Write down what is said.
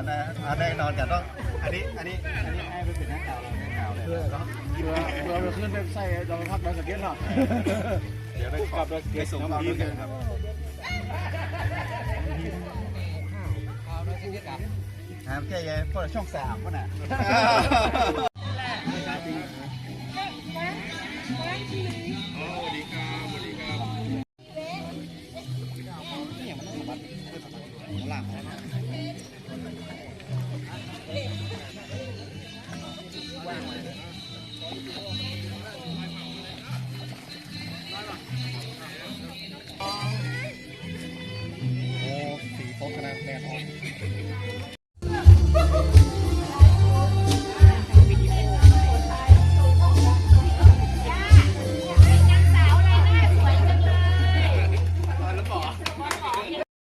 นอนกันต้องอันนี้อันนี้อันนี้ให้ไปเป็นนักข่าวเรานักข่าวเลยเพื่อเพื่อเพื่อเราขึ้นไปใส่เราพักเราสเก็ตหรอกเดี๋ยวไปกลับไปส่งทีมกันครับหามแค่ยังพวกช่องสามพวกน่ะ โอ้สีโฟกขนาดแดดออก